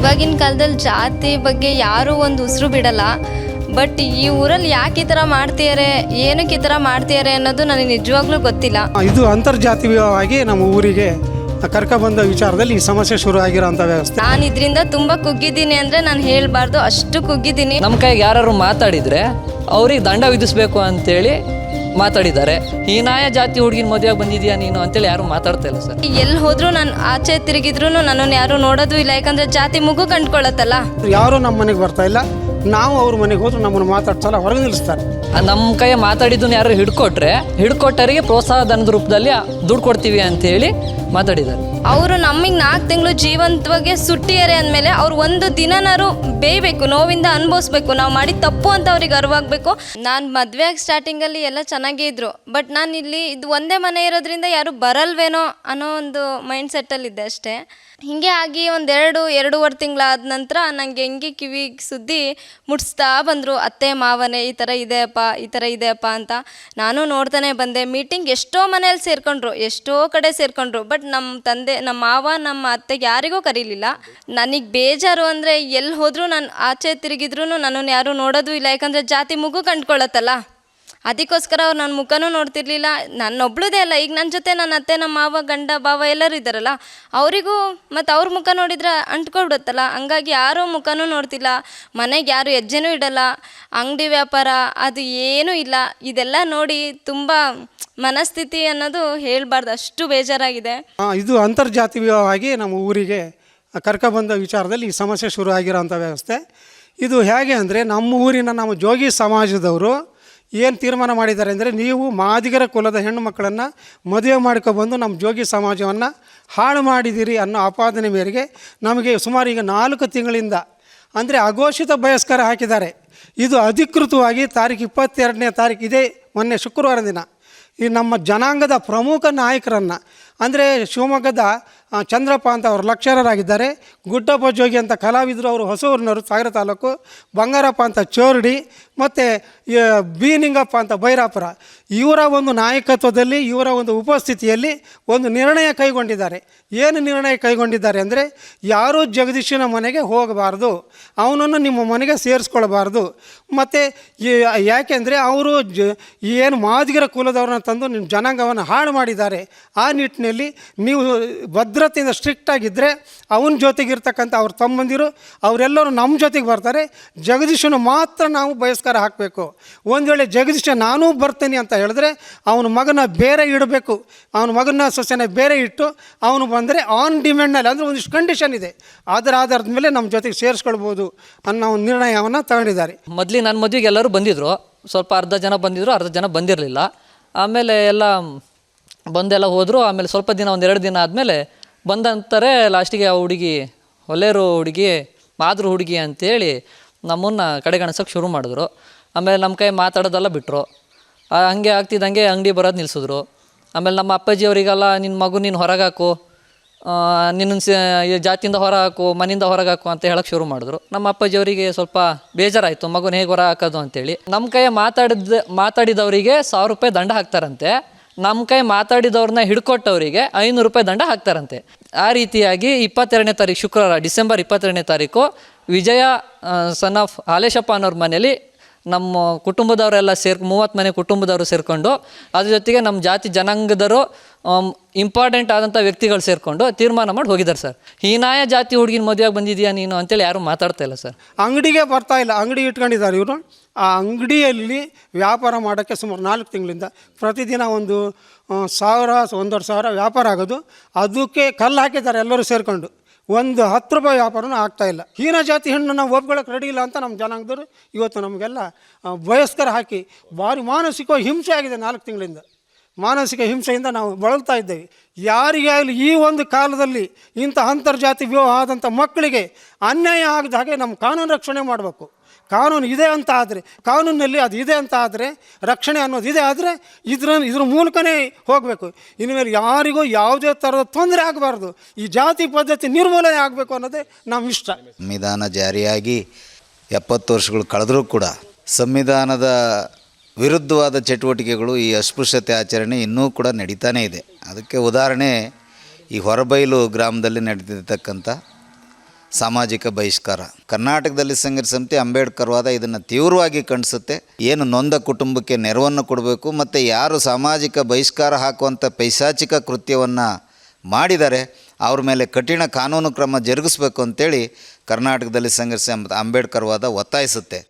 ಇವಾಗಿನ ಕಾಲದಲ್ಲಿ ಜಾತಿ ಬಗ್ಗೆ ಯಾರೂ ಒಂದು ಉಸಿರು ಬಿಡಲ್ಲ. ಬಟ್ ಈ ಊರಲ್ಲಿ ಯಾಕೆ ಈ ಥರ ಮಾಡ್ತಿದ್ದಾರೆ ಏನಕ್ಕೆ ಈ ಥರ ಮಾಡ್ತಿದ್ದಾರೆ ಅನ್ನೋದು ನನಗೆ ನಿಜವಾಗ್ಲೂ ಗೊತ್ತಿಲ್ಲ. ಇದು ಅಂತರ್ಜಾತೀಯವಾಗಿ ನಮ್ಮ ಊರಿಗೆ ಕರ್ಕೊಬಂದ ವಿಚಾರದಲ್ಲಿ ಈ ಸಮಸ್ಯೆ ಶುರು ಆಗಿರೋಂಥ ವ್ಯವಸ್ಥೆ. ನಾನು ಇದರಿಂದ ತುಂಬ ಕುಗ್ಗಿದ್ದೀನಿ ಅಂದರೆ ನಾನು ಹೇಳಬಾರ್ದು ಅಷ್ಟು ಕುಗ್ಗಿದ್ದೀನಿ. ನಮ್ಮ ಕೈಗೆ ಯಾರು ಮಾತಾಡಿದರೆ ಅವ್ರಿಗೆ ದಂಡ ವಿಧಿಸ್ಬೇಕು ಅಂತೇಳಿ ಮಾತಾಡಿದ್ದಾರೆ. ಹೀನಾಯ ಜಾತಿ ಹುಡುಗಿನ ಮದುವೆಗೆ ಬಂದಿದ್ಯಾ ನೀನು ಅಂತೇಳಿ ಯಾರು ಮಾತಾಡ್ತಾ ಇಲ್ಲ ಸರ್. ಎಲ್ಲಿ ಹೋದ್ರು ನಾನು ಆಚೆ ತಿರುಗಿದ್ರು ನನ್ನನ್ನು ಯಾರು ನೋಡೋದು ಇಲ್ಲ ಯಾಕಂದ್ರೆ ಜಾತಿ ಮುಗು ಕಂಡ್ಕೊಳ್ಳತ್ತಲ್ಲ. ಯಾರು ನಮ್ಮ ಮನೆಗೆ ಬರ್ತಾ ಇಲ್ಲ. ನಾವು ಅವ್ರ ಮನೆಗೆ ಹೋದ್ರೆ ನಮ್ಮನ್ನು ಮಾತಾಡ್ಸಲ್ಲ ಹೊರಗೆ ನಿಲ್ಲಿಸ್ತಾರೆ. ನಮ್ಮ ಕೈ ಮಾತಾಡಿದ್ದನ್ನು ಯಾರು ಹಿಡ್ಕೊಟ್ರೆ ಹಿಡ್ಕೊಟ್ಟರಿಗೆ ಪ್ರೋತ್ಸಾಹ ಧನದ ರೂಪದಲ್ಲಿ ದುಡ್ಡು ಕೊಡ್ತೀವಿ ಅಂತ ಹೇಳಿ ಮಾತಾಡಿದ್ದಾರೆ. ಅವರು ನಮಗೆ ನಾಲ್ಕು ತಿಂಗಳು ಜೀವಂತವಾಗಿ ಸುಟ್ಟಿಯರೆ ಅಂದಮೇಲೆ ಅವ್ರು ಒಂದು ದಿನನಾರು ಬೇಯಬೇಕು ನೋವಿಂದ ಅನುಭವಿಸ್ಬೇಕು. ನಾವು ಮಾಡಿ ತಪ್ಪು ಅಂತ ಅವ್ರಿಗೆ ಅರಿವಾಗಬೇಕು. ನಾನು ಮದುವೆ ಆಗಿ ಸ್ಟಾರ್ಟಿಂಗಲ್ಲಿ ಎಲ್ಲ ಚೆನ್ನಾಗೇ ಇದ್ರು ಬಟ್ ನಾನು ಇಲ್ಲಿ ಇದು ಒಂದೇ ಮನೆ ಇರೋದ್ರಿಂದ ಯಾರು ಬರಲ್ವೇನೋ ಅನ್ನೋ ಒಂದು ಮೈಂಡ್ ಸೆಟ್ಟಲ್ಲಿದ್ದೆ ಅಷ್ಟೇ. ಹೀಗೆ ಆಗಿ ಒಂದೆರಡು ಎರಡೂವರೆ ತಿಂಗಳಾದ ನಂತರ ನನಗೆ ಹೆಂಗೆ ಕಿವಿಗೆ ಸುದ್ದಿ ಮುಟ್ಸ್ತಾ ಬಂದರು, ಅತ್ತೆ, ಮಾವನೇ, ಈ ಥರ ಇದೆಯಪ್ಪ, ಈ ಥರ ಇದೆಯಪ್ಪ ಅಂತ. ನಾನು ನೋಡ್ತಾನೆ ಬಂದೆ. ಮೀಟಿಂಗ್ ಎಷ್ಟೋ ಮನೇಲಿ ಸೇರ್ಕೊಂಡ್ರು, ಎಷ್ಟೋ ಕಡೆ ಸೇರ್ಕೊಂಡ್ರು. ಬಟ್ ನಮ್ಮ ತಂದೆ ನಮ್ಮ ಮಾವ, ನಮ್ಮ ಅತ್ತೆಗೆ ಯಾರಿಗೂ ಕರೀಲಿಲ್ಲ. ನನಗೆ ಬೇಜಾರು ಅಂದರೆ ಎಲ್ಲಿ ಹೋದರೂ ನಾನು ಆಚೆ ತಿರುಗಿದ್ರು ನನ್ನನ್ನು ಯಾರೂ ನೋಡೋದು ಇಲ್ಲ. ಯಾಕಂದರೆ ಜಾತಿ ಮುಗು ಕಂಡ್ಕೊಳ್ಳುತ್ತಲ್ಲ ಅದಕ್ಕೋಸ್ಕರ ಅವ್ರು ನನ್ನ ಮುಖನೂ ನೋಡ್ತಿರ್ಲಿಲ್ಲ. ನನ್ನೊಬ್ಳದೇ ಅಲ್ಲ, ಈಗ ನನ್ನ ಜೊತೆ ನನ್ನ ಅತ್ತೆ ನಮ್ಮ ಮಾವ, ಗಂಡ, ಭಾವ ಎಲ್ಲರೂ ಇದ್ದಾರಲ್ಲ, ಅವರಿಗೂ ಮತ್ತು ಅವ್ರ ಮುಖ ನೋಡಿದ್ರೆ ಅಂಟ್ಕೊಬಿಡುತ್ತಲ್ಲ. ಹಂಗಾಗಿ ಯಾರೂ ಮುಖನೂ ನೋಡ್ತಿಲ್ಲ, ಮನೆಗೆ ಯಾರು ಹೆಜ್ಜೆನೂ ಇಡಲ್ಲ, ಅಂಗಡಿ ವ್ಯಾಪಾರ ಅದು ಏನೂ ಇಲ್ಲ. ಇದೆಲ್ಲ ನೋಡಿ ತುಂಬ ಮನಸ್ಥಿತಿ ಅನ್ನೋದು ಹೇಳಬಾರ್ದು, ಅಷ್ಟು ಬೇಜಾರಾಗಿದೆ. ಇದು ಅಂತರ್ಜಾತೀಯವಾಗಿ ನಮ್ಮ ಊರಿಗೆ ಕರ್ಕೊಬಂದ ವಿಚಾರದಲ್ಲಿ ಈ ಸಮಸ್ಯೆ ಶುರು ಆಗಿರೋಂಥ ವ್ಯವಸ್ಥೆ. ಇದು ಹೇಗೆ ಅಂದರೆ, ನಮ್ಮ ಊರಿನ ನಮ್ಮ ಜೋಗಿ ಸಮಾಜದವರು ಏನು ತೀರ್ಮಾನ ಮಾಡಿದ್ದಾರೆ ಅಂದರೆ ನೀವು ಮಾದಿಗರ ಕುಲದ ಹೆಣ್ಣು ಮಕ್ಕಳನ್ನು ಮದುವೆ ಮಾಡ್ಕೊಬಂದು ನಮ್ಮ ಜೋಗಿ ಸಮಾಜವನ್ನು ಹಾಳು ಮಾಡಿದ್ದೀರಿ ಅನ್ನೋ ಆಪಾದನೆ ಮೇರೆಗೆ ನಮಗೆ ಸುಮಾರು ಈಗ ನಾಲ್ಕು ತಿಂಗಳಿಂದ ಅಂದರೆ ಅಘೋಷಿತ ಬಯಸ್ಕರ ಹಾಕಿದ್ದಾರೆ. ಇದು ಅಧಿಕೃತವಾಗಿ ತಾರೀಕು ಇಪ್ಪತ್ತೆರಡನೇ ತಾರೀಕು ಇದೇ, ಮೊನ್ನೆ ಶುಕ್ರವಾರ ದಿನ. ಈ ನಮ್ಮ ಜನಾಂಗದ ಪ್ರಮುಖ ನಾಯಕರನ್ನು ಅಂದರೆ ಶಿವಮೊಗ್ಗದ ಚಂದ್ರಪ್ಪ ಅಂತ ಅವರು ಲಕ್ಷರರಾಗಿದ್ದಾರೆ. ಗುಡ್ಡಪ್ಪ ಜೋಗಿ ಅಂತ ಕಲಾವಿದರು ಅವರು ಹೊಸೂರಿನವರು, ಸಾಗರ ತಾಲೂಕು. ಬಂಗಾರಪ್ಪ ಅಂತ ಚೋರ್ಡಿ, ಮತ್ತು ಬಿ ನಿಂಗಪ್ಪ ಅಂತ ಭೈರಾಪುರ ಇವರ ಒಂದು ನಾಯಕತ್ವದಲ್ಲಿ, ಇವರ ಒಂದು ಉಪಸ್ಥಿತಿಯಲ್ಲಿ ಒಂದು ನಿರ್ಣಯ ಕೈಗೊಂಡಿದ್ದಾರೆ. ಏನು ನಿರ್ಣಯ ಕೈಗೊಂಡಿದ್ದಾರೆ ಅಂದರೆ, ಯಾರೂ ಜಗದೀಶನ ಮನೆಗೆ ಹೋಗಬಾರ್ದು. ಅವನನ್ನು ನಿಮ್ಮ ಮನೆಗೆ ಸೇರಿಸ್ಕೊಳ್ಬಾರ್ದು. ಮತ್ತು ಯಾಕೆಂದರೆ ಅವರು ಜ ಏನು ಮಾದಿಗರ ಕುಲದವ್ರನ್ನ ತಂದು ನಿಮ್ಮ ಜನಾಂಗವನ್ನು ಹಾಳು ಮಾಡಿದ್ದಾರೆ. ಆ ನಿಟ್ಟಿನಲ್ಲಿ ನೀವು ಭದ್ರತೆಯಿಂದ ಸ್ಟ್ರಿಕ್ಟ್ ಆಗಿದ್ದರೆ ಅವನ ಜೊತೆಗಿರ್ತಕ್ಕಂಥ ಅವ್ರ ತಮ್ಮಂದಿರು, ಅವರೆಲ್ಲರೂ ನಮ್ಮ ಜೊತೆಗೆ ಬರ್ತಾರೆ. ಜಗದೀಶನು ಮಾತ್ರ ನಾವು ಬಹಿಷ್ಕಾರ ಹಾಕಬೇಕು. ಒಂದು ವೇಳೆ ಜಗದೀಶ ನಾನೂ ಬರ್ತೀನಿ ಅಂತ ಹೇಳಿದ್ರೆ ಅವನ ಮಗನ ಬೇರೆ ಇಡಬೇಕು. ಅವನ ಮಗನ ಸೊಸೆನ ಬೇರೆ ಇಟ್ಟು ಅವನು ಬಂದರೆ ಆನ್ ಡಿಮ್ಯಾಂಡ್ನಲ್ಲಿ ಅಂದರೆ ಒಂದಿಷ್ಟು ಕಂಡೀಷನ್ ಇದೆ. ಅದರ ಆಧಾರದ ಮೇಲೆ ನಮ್ಮ ಜೊತೆಗೆ ಸೇರಿಸ್ಕೊಳ್ಬೋದು ಅನ್ನೋ ಒಂದು ನಿರ್ಣಯವನ್ನು ತಗೊಂಡಿದ್ದಾರೆ. ಮೊದಲಿಗೆ ನನ್ನ ಮದುವೆಗೆ ಎಲ್ಲರೂ ಬಂದಿದ್ದರು ಸ್ವಲ್ಪ ಅರ್ಧ ಜನ ಬಂದಿದ್ದರು ಅರ್ಧ ಜನ ಬಂದಿರಲಿಲ್ಲ. ಆಮೇಲೆ ಎಲ್ಲ ಬಂದೆಲ್ಲ ಹೋದರು, ಆಮೇಲೆ ಸ್ವಲ್ಪ ದಿನ ಒಂದೆರಡು ದಿನ ಆದಮೇಲೆ ಬಂದಂತಾರೆ ಲಾಸ್ಟಿಗೆ ಆ ಹುಡುಗಿ, ಹೊಲೇರು ಹುಡುಗಿ, ಮಾದ್ರು ಹುಡುಗಿ ಅಂತೇಳಿ ನಮ್ಮನ್ನು ಕಡೆಗಣಿಸೋಕೆ ಶುರು ಮಾಡಿದ್ರು. ಆಮೇಲೆ ನಮ್ಮ ಕೈ ಮಾತಾಡೋದೆಲ್ಲ ಬಿಟ್ಟರು ಹಂಗೆ ಆಗ್ತಿದ್ದಂಗೆ ಅಂಗಡಿ ಬರೋದು ನಿಲ್ಲಿಸಿದ್ರು ಆಮೇಲೆ ನಮ್ಮ ಅಪ್ಪಾಜಿ ಅವರಿಗೆಲ್ಲ ನಿನ್ನ ಮಗು ನೀನು ಹೊರಗೆ ಹಾಕು. ನಿನ್ನ ಜಾತಿಯಿಂದ ಹೊರ ಹಾಕು, ಮನೆಯಿಂದ ಹೊರಗೆ ಹಾಕು, ಅಂತ ಹೇಳಕ್ಕೆ ಶುರು ಮಾಡಿದ್ರು. ನಮ್ಮ ಅಪ್ಪಾಜಿ ಅವರಿಗೆ ಸ್ವಲ್ಪ ಬೇಜಾರಾಯಿತು, ಮಗುನ ಹೇಗೆ ಹೊರ ಹಾಕೋದು? ಅಂತೇಳಿ. ನಮ್ಮ ಕೈ ಮಾತಾಡಿದ ಮಾತಾಡಿದವರಿಗೆ ಸಾವಿರ ರೂಪಾಯಿ ದಂಡ ಹಾಕ್ತಾರಂತೆ. ನಮ್ಮ ಕೈ ಮಾತಾಡಿದವ್ರನ್ನ ಹಿಡ್ಕೊಟ್ಟವರಿಗೆ ಐನೂರು ರೂಪಾಯಿ ದಂಡ ಹಾಕ್ತಾರಂತೆ. ಆ ರೀತಿಯಾಗಿ ಇಪ್ಪತ್ತೆರಡನೇ ತಾರೀಕು ಶುಕ್ರವಾರ ಡಿಸೆಂಬರ್ ಇಪ್ಪತ್ತೆರಡನೇ ತಾರೀಕು ವಿಜಯ ಸನ್ ಆಫ್ ಹಾಲೇಶಪ್ಪ ಅನ್ನೋರ ಮನೇಲಿ ನಮ್ಮ ಕುಟುಂಬದವರೆಲ್ಲ ಸೇರ್, ಮೂವತ್ತು ಮನೆ ಕುಟುಂಬದವರು ಸೇರಿಕೊಂಡು, ಅದ್ರ ಜೊತೆಗೆ ನಮ್ಮ ಜಾತಿ ಜನಾಂಗದರು ಇಂಪಾರ್ಟೆಂಟ್ ಆದಂಥ ವ್ಯಕ್ತಿಗಳು ಸೇರಿಕೊಂಡು ತೀರ್ಮಾನ ಮಾಡಿ ಹೋಗಿದ್ದಾರೆ ಸರ್. ಹೀನಾಯ ಜಾತಿ ಹುಡುಗಿನ ಮದುವೆಗೆ ಬಂದಿದೆಯಾ ನೀನು ಅಂತೇಳಿ ಯಾರು ಮಾತಾಡ್ತಾ ಇಲ್ಲ ಸರ್. ಅಂಗಡಿಗೆ ಬರ್ತಾ ಇಲ್ಲ. ಅಂಗಡಿ ಇಟ್ಕೊಂಡಿದ್ದಾರೆ ಇವರು. ಆ ಅಂಗಡಿಯಲ್ಲಿ ವ್ಯಾಪಾರ ಮಾಡೋಕ್ಕೆ ಸುಮಾರು ನಾಲ್ಕು ತಿಂಗಳಿಂದ ಪ್ರತಿದಿನ ಒಂದು ಸಾವಿರ, ಒಂದೂವರೆ ಸಾವಿರ ವ್ಯಾಪಾರ ಆಗೋದು. ಅದಕ್ಕೆ ಕಲ್ಲು ಹಾಕಿದ್ದಾರೆ ಎಲ್ಲರೂ ಸೇರಿಕೊಂಡು. ಒಂದು ಹತ್ತು ರೂಪಾಯಿ ವ್ಯಾಪಾರನೂ ಆಗ್ತಾ ಇಲ್ಲ. ಹೀನ ಜಾತಿ ಹೆಣ್ಣು ನಾವು ಒಪ್ಕೊಳ್ಳೋಕೆ ರೆಡಿ ಇಲ್ಲ ಅಂತ ನಮ್ಮ ಜನಾಂಗದವರು ಇವತ್ತು ನಮಗೆಲ್ಲ ವಯಸ್ಕರ ಹಾಕಿ ಭಾರಿ ಮಾನಸಿಕ ಹಿಂಸೆ ಆಗಿದೆ ನಾಲ್ಕು ತಿಂಗಳಿಂದ. ಮಾನಸಿಕ ಹಿಂಸೆಯಿಂದ ನಾವು ಬಳಲ್ತಾ ಇದ್ದೇವೆ. ಯಾರಿಗೆ ಆಗಲಿ ಈ ಒಂದು ಕಾಲದಲ್ಲಿ ಇಂಥ ಅಂತರ್ಜಾತಿ ವಿವಾಹ ಆದಂಥ ಮಕ್ಕಳಿಗೆ ಅನ್ಯಾಯ ಆಗದ ಹಾಗೆ ನಮ್ಮ ಕಾನೂನು ರಕ್ಷಣೆ ಮಾಡಬೇಕು. ಕಾನೂನು ಇದೆ ಅಂತ ಆದರೆ, ಕಾನೂನಿನಲ್ಲಿ ಅದು ಇದೆ ಅಂತ ಆದರೆ, ರಕ್ಷಣೆ ಅನ್ನೋದು ಇದೆ ಆದರೆ ಇದ್ರ ಇದ್ರ ಮೂಲಕನೇ ಹೋಗಬೇಕು. ಇನ್ಮೇಲೆ ಯಾರಿಗೂ ಯಾವುದೇ ಥರದ ತೊಂದರೆ ಆಗಬಾರ್ದು. ಈ ಜಾತಿ ಪದ್ಧತಿ ನಿರ್ಮೂಲನೆ ಆಗಬೇಕು ಅನ್ನೋದೇ ನಮ್ಮ ಇಷ್ಟ. ಸಂವಿಧಾನ ಜಾರಿಯಾಗಿ ಎಪ್ಪತ್ತು ವರ್ಷಗಳು ಕಳೆದರೂ ಕೂಡ ಸಂವಿಧಾನದ ವಿರುದ್ಧವಾದ ಚಟುವಟಿಕೆಗಳು ಈ ಅಸ್ಪೃಶ್ಯತೆ ಆಚರಣೆ ಇನ್ನೂ ಕೂಡ ನಡೀತಾನೇ ಇದೆ. ಅದಕ್ಕೆ ಉದಾಹರಣೆ ಈ ಹೊರಬೈಲು ಗ್ರಾಮದಲ್ಲಿ ನಡೆದಿರ್ತಕ್ಕಂಥ ಸಾಮಾಜಿಕ ಬಹಿಷ್ಕಾರ. ಕರ್ನಾಟಕದಲ್ಲಿ ಸಂಘರ್ಷ ಸಮಿತಿ ಅಂಬೇಡ್ಕರ್ ವಾದ ಇದನ್ನು ತೀವ್ರವಾಗಿ ಖಂಡಿಸುತ್ತೆ. ಏನು ನೊಂದ ಕುಟುಂಬಕ್ಕೆ ನೆರವನ್ನು ಕೊಡಬೇಕು, ಮತ್ತು ಯಾರು ಸಾಮಾಜಿಕ ಬಹಿಷ್ಕಾರ ಹಾಕುವಂಥ ಪೈಶಾಚಿಕ ಕೃತ್ಯವನ್ನು ಮಾಡಿದ್ದಾರೆ ಅವ್ರ ಮೇಲೆ ಕಠಿಣ ಕಾನೂನು ಕ್ರಮ ಜರುಗಿಸ್ಬೇಕು ಅಂತೇಳಿ ಕರ್ನಾಟಕದಲ್ಲಿ ಸಂಘರ್ಷ ಅಂಬೇಡ್ಕರ್ ವಾದ ಒತ್ತಾಯಿಸುತ್ತೆ.